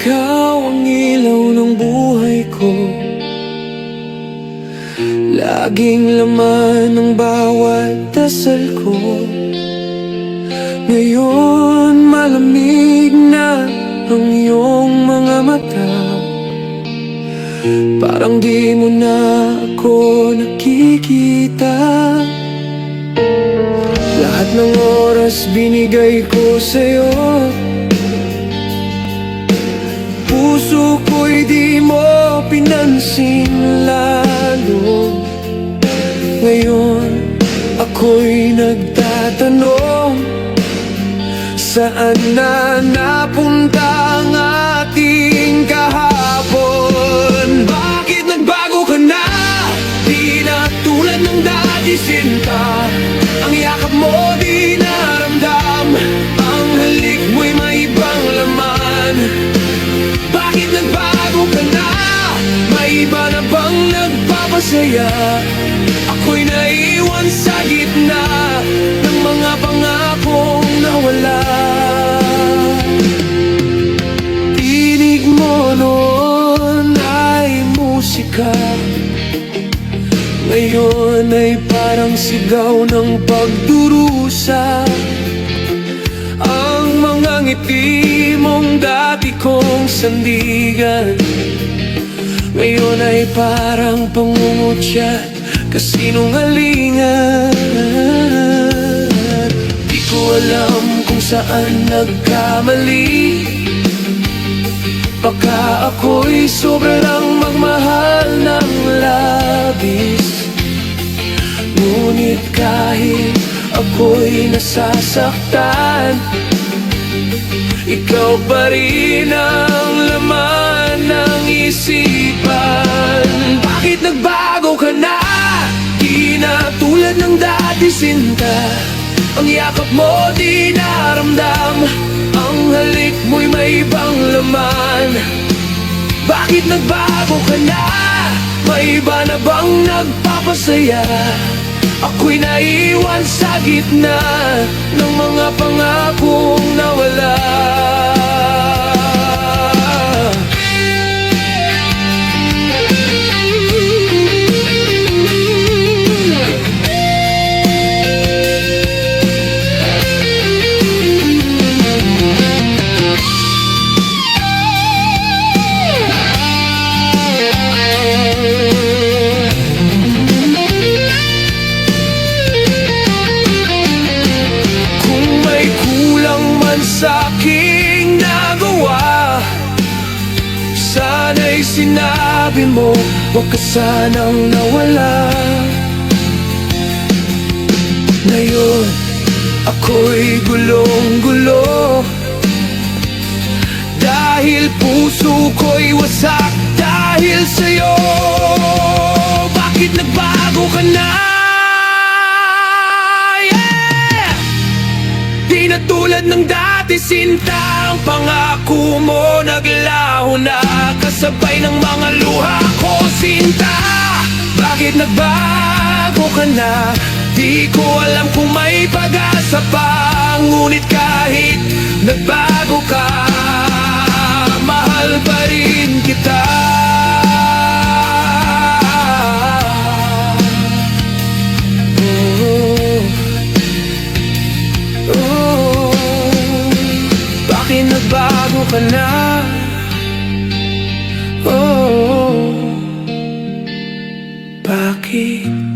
Ikaw ang ilaw ng buhay ko. Laging laman ng bawat dasal ko. Ngayon malamig na ang iyong mga mata. Parang di mo na ako nakikita. Lahat ng oras binigay ko sa'yo Puso ko'y di mo pinansin lalo Ngayon ako'y nagtatanong Saan na napunta ang ating kahapon? Musika Ngayon ay parang sigaw ng pagdurusa. Ang mga ngiti mong dati kong sandigan. Ngayon ay parang pangungutya Kasinungalingan Di ko alam kung saan nagkamali. Baka ako'y sobrang magmahal ng labis. Ngunit kahit ako'y nasasaktan Ikaw pa rin ang laman ng isipan. Bakit nagbago ka na? Di na tulad ng dati sinta. Ang yakap mo di naramdam. Ang halik mo'y may ibang laman Bakit nagbago ka na? May iba na bang nagpapasaya? Ako'y naiwan sa gitna Ng mga pangakong nawala sinabi mo Huwag ka sanang nawala Ngayon ako'y gulong-gulo Dahil puso ko'y wasak Dahil sa'yo Bakit nagbago ka na? Na tulad ng dati sinta Ang pangako mo naglaho na Kasabay ng mga luha ko sinta Bakit nagbago ka na? Di ko alam kung may pag-asa pa Ngunit kahit nagbago ka bakit